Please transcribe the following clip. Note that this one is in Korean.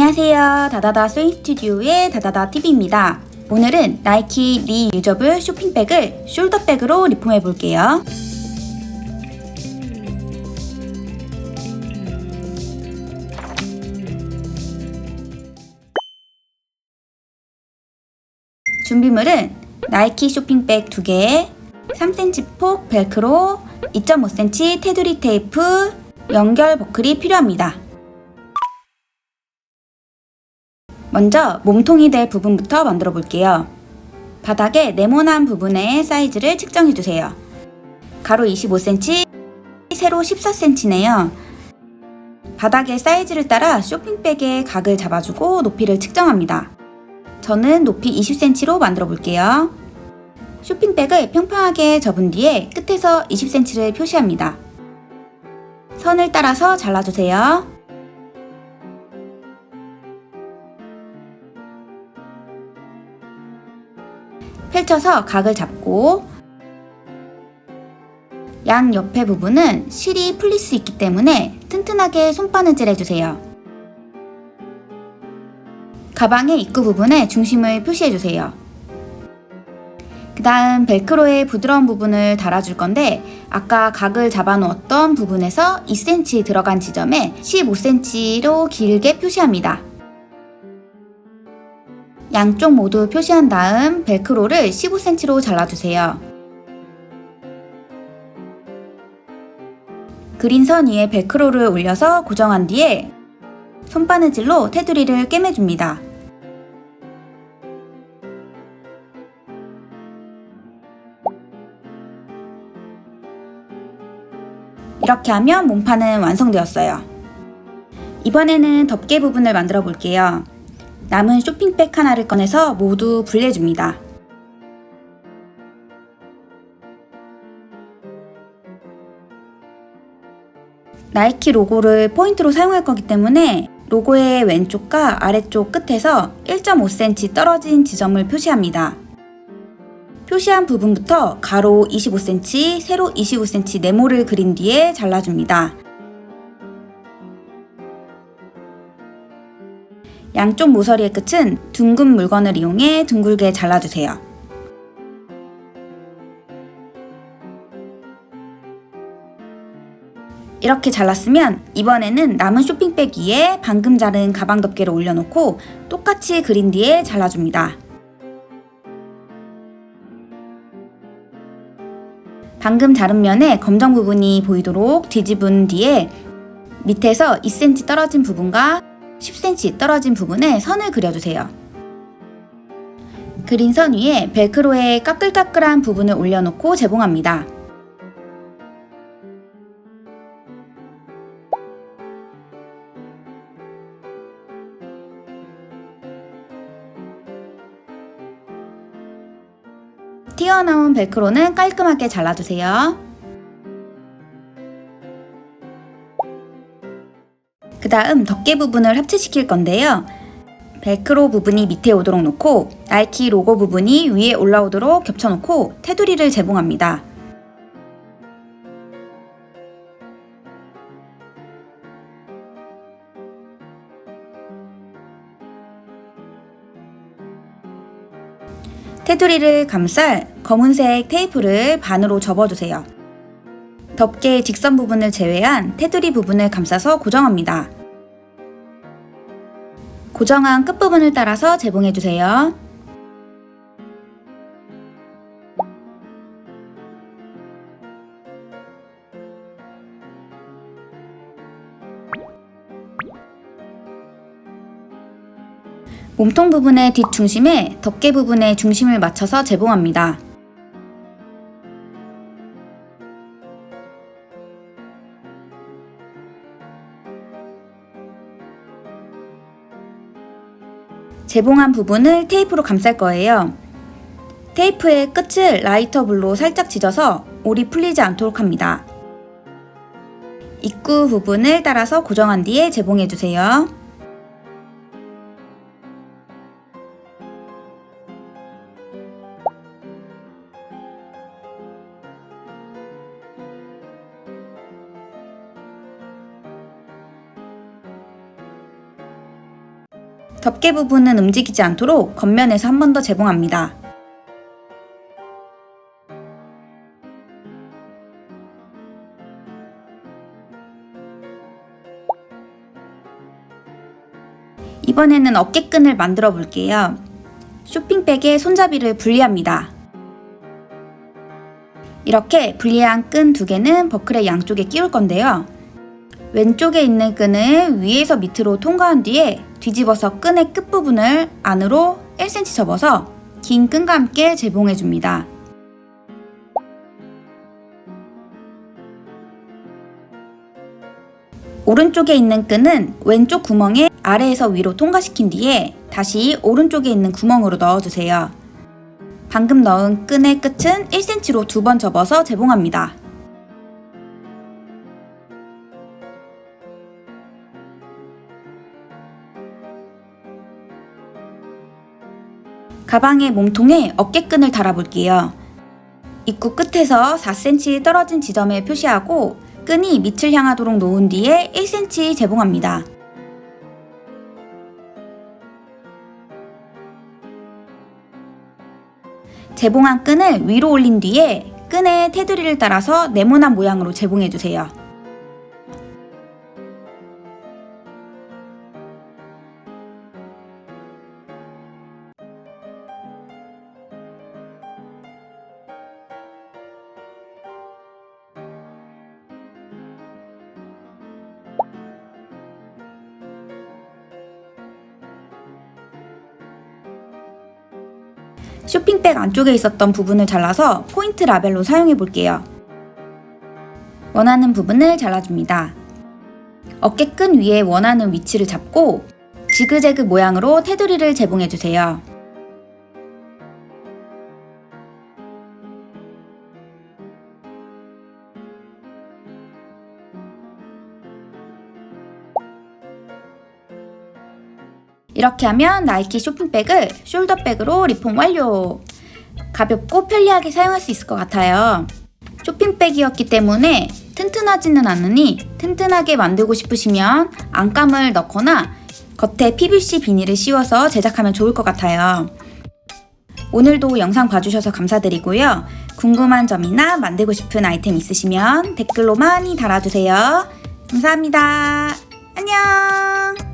안녕하세요. 다다다 스윙 스튜디오의 다다다 TV입니다. 오늘은 나이키 리 유저블 쇼핑백을 숄더백으로 리폼해 볼게요. 준비물은 나이키 쇼핑백 2개, 3cm 폭 벨크로, 2.5cm 테두리 테이프, 연결 버클이 필요합니다. 먼저 몸통이 될 부분부터 만들어 볼게요. 바닥에 네모난 부분의 사이즈를 측정해 주세요. 가로 25cm, 세로 14cm네요. 바닥의 사이즈를 따라 쇼핑백의 각을 잡아주고 높이를 측정합니다. 저는 높이 20cm로 만들어 볼게요. 쇼핑백을 평평하게 접은 뒤에 끝에서 20cm를 표시합니다. 선을 따라서 잘라주세요. 펼쳐서 각을 잡고 양 옆에 부분은 실이 풀릴 수 있기 때문에 튼튼하게 손바느질 해주세요. 가방의 입구 부분에 중심을 표시해주세요. 그 다음 벨크로의 부드러운 부분을 달아줄 건데 아까 각을 잡아놓았던 부분에서 2cm 들어간 지점에 15cm로 길게 표시합니다. 양쪽 모두 표시한 다음 벨크로를 15cm로 잘라주세요. 그린 선 위에 벨크로를 올려서 고정한 뒤에 손바느질로 테두리를 꿰매줍니다. 이렇게 하면 몸판은 완성되었어요. 이번에는 덮개 부분을 만들어 볼게요. 남은 쇼핑백 하나를 꺼내서 모두 분리해줍니다. 나이키 로고를 포인트로 사용할 거기 때문에 로고의 왼쪽과 아래쪽 끝에서 1.5cm 떨어진 지점을 표시합니다. 표시한 부분부터 가로 25cm, 세로 25cm 네모를 그린 뒤에 잘라줍니다. 양쪽 모서리의 끝은 둥근 물건을 이용해 둥글게 잘라주세요. 이렇게 잘랐으면 이번에는 남은 쇼핑백 위에 방금 자른 가방 덮개를 올려놓고 똑같이 그린 뒤에 잘라줍니다. 방금 자른 면에 검정 부분이 보이도록 뒤집은 뒤에 밑에서 2cm 떨어진 부분과 10cm 떨어진 부분에 선을 그려주세요. 그린 선 위에 벨크로의 까끌까끌한 부분을 올려놓고 재봉합니다. 튀어나온 벨크로는 깔끔하게 잘라주세요. 그 다음 덮개 부분을 합체시킬 건데요. 벨크로 부분이 밑에 오도록 놓고 나이키 로고 부분이 위에 올라오도록 겹쳐놓고 테두리를 재봉합니다. 테두리를 감쌀 검은색 테이프를 반으로 접어주세요. 덮개의 직선 부분을 제외한 테두리 부분을 감싸서 고정합니다. 고정한 끝부분을 따라서 재봉해주세요. 몸통 부분의 뒷중심에 덮개 부분의 중심을 맞춰서 재봉합니다. 재봉한 부분을 테이프로 감쌀 거예요. 테이프의 끝을 라이터 불로 살짝 찢어서 올이 풀리지 않도록 합니다. 입구 부분을 따라서 고정한 뒤에 재봉해주세요. 덮개 부분은 움직이지 않도록 겉면에서 한 번 더 재봉합니다. 이번에는 어깨끈을 만들어 볼게요. 쇼핑백에 손잡이를 분리합니다. 이렇게 분리한 끈 두 개는 버클의 양쪽에 끼울 건데요. 왼쪽에 있는 끈을 위에서 밑으로 통과한 뒤에 뒤집어서 끈의 끝부분을 안으로 1cm 접어서 긴 끈과 함께 재봉해 줍니다. 오른쪽에 있는 끈은 왼쪽 구멍에 아래에서 위로 통과시킨 뒤에 다시 오른쪽에 있는 구멍으로 넣어주세요. 방금 넣은 끈의 끝은 1cm로 두 번 접어서 재봉합니다. 가방의 몸통에 어깨끈을 달아볼게요. 입구 끝에서 4cm 떨어진 지점에 표시하고 끈이 밑을 향하도록 놓은 뒤에 1cm 재봉합니다. 재봉한 끈을 위로 올린 뒤에 끈의 테두리를 따라서 네모난 모양으로 재봉해주세요. 쇼핑백 안쪽에 있었던 부분을 잘라서 포인트 라벨로 사용해 볼게요. 원하는 부분을 잘라줍니다. 어깨끈 위에 원하는 위치를 잡고 지그재그 모양으로 테두리를 재봉해 주세요. 이렇게 하면 나이키 쇼핑백을 숄더백으로 리폼 완료! 가볍고 편리하게 사용할 수 있을 것 같아요. 쇼핑백이었기 때문에 튼튼하지는 않으니 튼튼하게 만들고 싶으시면 안감을 넣거나 겉에 PVC 비닐을 씌워서 제작하면 좋을 것 같아요. 오늘도 영상 봐주셔서 감사드리고요. 궁금한 점이나 만들고 싶은 아이템 있으시면 댓글로 많이 달아주세요. 감사합니다. 안녕!